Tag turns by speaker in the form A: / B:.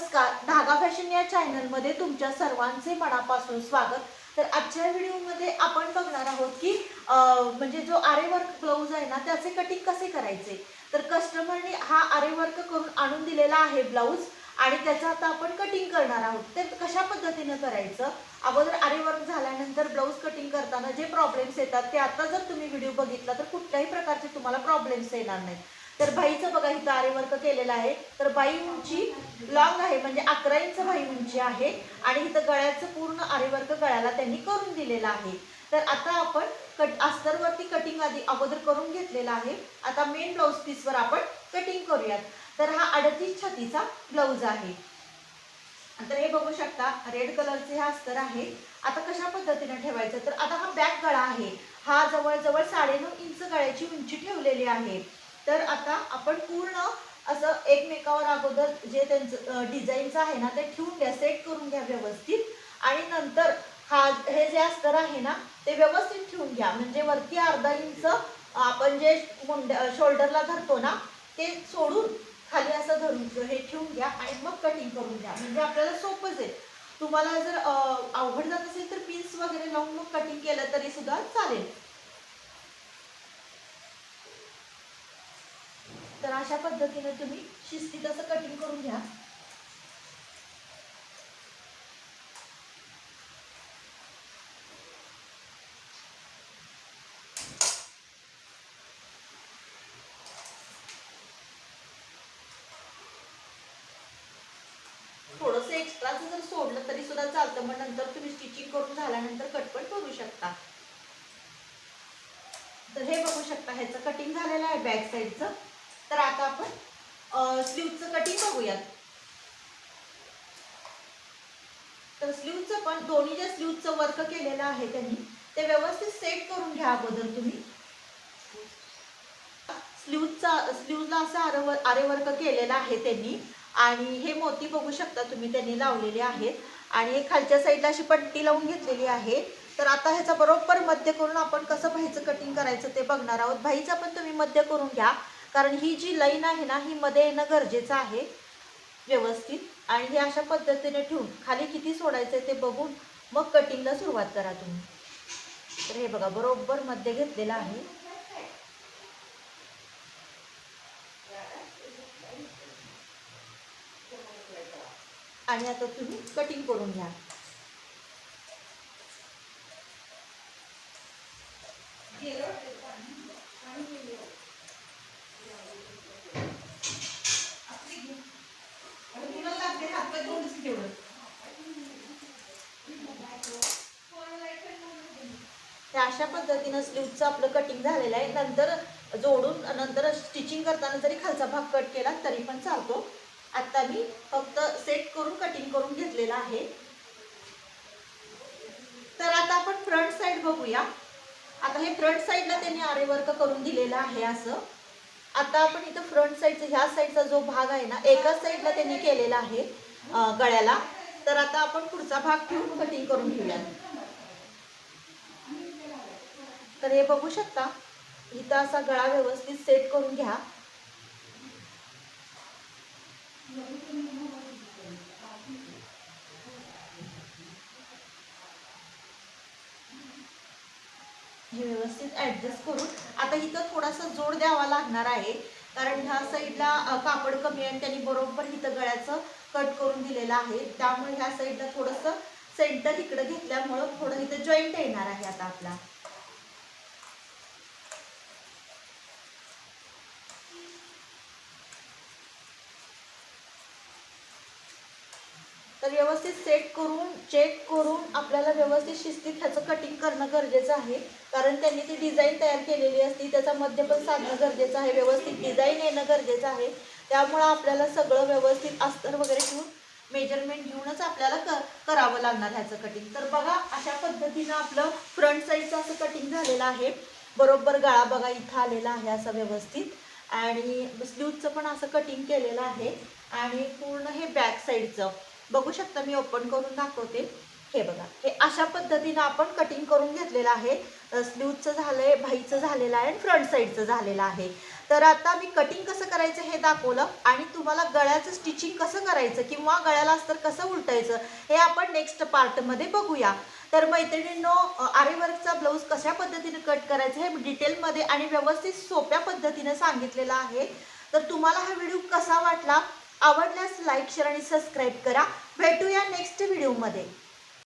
A: नमस्कार. धागा फॅशन या चॅनलमध्ये तुमच्या सर्वांचे मनापासून स्वागत. तर आजच्या व्हिडिओमध्ये आपण बघणार आहोत की म्हणजे जो आरे वर्क ब्लाऊज आहे ना त्याचे कटिंग कसे करायचे? तर कस्टमरने हा आरे वर्क करून आणून दिलेला आहे ब्लाऊज आणि त्याचं आता आपण कटिंग करणार आहोत. ते कशा पद्धतीनं करायचं? अगोदर आरे वर्क झाल्यानंतर ब्लाऊज कटिंग करताना जे प्रॉब्लेम्स येतात ते आता जर तुम्ही व्हिडिओ बघितला तर कुठल्याही प्रकारचे तुम्हाला प्रॉब्लेम्स येणार नाहीत. तर बाईचं बघा इथं आरेवर्क केलेलं आहे. तर बाई उंची लॉंग आहे म्हणजे अकरा इंच बाई उंची आहे. आणि इथं गळ्याचं पूर्ण आरेवर्क गळ्याला त्यांनी करून दिलेलं आहे. तर आता आपण कट अस्तरवरती कटिंग आधी अगोदर करून घेतलेला आहे. आता मेन ब्लाऊज पीसवर आपण कटिंग करूयात. तर हा अडतीस छातीचा ब्लाऊज आहे. तर हे बघू शकता रेड कलरचे हे अस्तर आहे. आता कशा पद्धतीने ठेवायचं? तर आता हा बॅक गळा आहे. हा जवळजवळ साडेनऊ इंच गळ्याची उंची ठेवलेली आहे. तर आता आपण पूर्ण असं एकमेकावर अगोदर जे त्यांचं डिझाईनचं आहे ना ते ठेवून घ्या सेट करून घ्या व्यवस्थित. आणि नंतर हा हे जे अस्तर आहे ना ते व्यवस्थित ठेवून घ्या. म्हणजे वरती अर्धा इंच आपण जे मुंड शोल्डरला धरतो ना ते सोडून खाली असं धरून हे ठेवून घ्या आणि मग कटिंग करून घ्या. म्हणजे आपल्याला सोपंच आहे. तुम्हाला जर अवघड जात असेल तर पिन्स वगैरे लावून मग कटिंग केलं तरी सुद्धा चालेल. अशा पद्धतीने तुम्ही शिस्तीत असं कटिंग करून घ्या. थोडंसं एक्स्ट्राचं जर सोडलं तरी सुद्धा चालतं मग नंतर तुम्ही स्टिचिंग करून झाल्यानंतर कट पण करू शकता. तर हे बघू शकता ह्याचं कटिंग झालेलं आहे बॅक साईडचं तर आता आपण स्लीवचं कटिंग बघूयात. तर स्लीवचं पण दोन्ही ज्या स्लीवचं वर्क केलेलं आहे त्यांनी ते व्यवस्थित सेट करून घ्या अगोदर तुम्ही. स्लीवचा स्लीवला असं आरे आरे वर्क केलेलं आहे त्यांनी. आणि हे मोती बघू शकता तुम्ही त्यांनी लावलेले आहेत. आणि हे खालच्या साईडला अशी पट्टी लावून घेतलेली आहे. तर आता ह्याचा बरोबर मध्य करून आपण कसं भाईचं कटिंग करायचं ते बघणार आहोत. भाईचा पण तुम्ही मध्य करून घ्या. कारण ही जी लाईन आहे ना ही मध्ये येणं गरजेचं आहे व्यवस्थित. आणि हे अशा पद्धतीने ठेवून खाली किती सोडायचं आहे ते बघून मग कटिंगला सुरुवात करा तुम्ही. तर हे बघा बरोबर मध्ये घेतलेलं आहे. आणि आता तुम्ही कटिंग करून घ्या. तर अशा पद्धतीनं स्लीवचं आपलं कटिंग झालेलं आहे. नंतर जोडून नंतर स्टिचिंग करताना जरी खालचा भाग कट केला तरी पण चालतो. आता मी फक्त सेट करून कटिंग करून घेतलेला आहे. तर आता आपण फ्रंट साईड बघूया. आता हे फ्रंट साईडला त्यांनी आरे वर्क करून दिलेलं आहे असं. आता आपण इथं फ्रंट साईडचा ह्या साईडचा जो भाग आहे ना एकाच साईडला त्यांनी केलेला आहे गळ्याला. तर आता आपण पुढचा भाग ठेवून कटिंग करून घेऊयात. तर हे बघू शकता इथं असा गळा व्यवस्थित सेट करून घ्या. व्यवस्थित ॲडजस्ट करून आता इथं थोडासा जोड द्यावा लागणार आहे. कारण ह्या साईडला कापड कमी आहे आणि त्यांनी बरोबर इथं गळ्याचं कट करून दिलेलं आहे. त्यामुळे ह्या साईडला थोडंसं सेंटर इकडं घेतल्यामुळं थोडं इथं जॉईंट येणार आहे आता आपला. व्यवस्थित सेट करून चेक करून आपल्याला व्यवस्थित शिस्तीत ह्याचं कटिंग करणं गरजेचं आहे. कारण त्यांनी ती डिझाईन तयार केलेली असती त्याचा मध्य पण साधणं गरजेचं आहे. व्यवस्थित डिझाईन येणं गरजेचं आहे. त्यामुळं आपल्याला सगळं व्यवस्थित अस्तर वगैरे घेऊन मेजरमेंट घेऊनच आपल्याला क करावं लागणार ह्याचं कटिंग तर बघा अशा पद्धतीनं आपलं फ्रंट साईडचं असं कटिंग झालेलं आहे. बरोबर गळा बघा इथं आलेला आहे असं व्यवस्थित. आणि स्लीवचं पण असं कटिंग केलेलं आहे. आणि पूर्ण हे बॅक साईडचं बघू शकता मी ओपन करून दाखवते. हे बघा हे अशा पद्धतीनं आपण कटिंग करून घेतलेलं आहे. स्लीवचं आहे भाईचं झालेलं आहे आणि फ्रंट साईडचं झालेलं आहे. तर आता मी कटिंग कसं करायचं हे दाखवलं आणि तुम्हाला गळ्याचं स्टिचिंग कसं करायचं किंवा गळ्याला अस्तर कसं उलटायचं हे आपण नेक्स्ट पार्टमध्ये बघूया. तर मैत्रिणींनो आरीवर्कचा ब्लाऊज कशा पद्धतीने कट करायचं हे डिटेलमध्ये आणि व्यवस्थित सोप्या पद्धतीने सांगितलेलं आहे. तर तुम्हाला हा व्हिडिओ कसा वाटला? आवडल्यास लाईक शेअर आणि सबस्क्राईब करा. भेटूया नेक्स्ट व्हिडिओमध्ये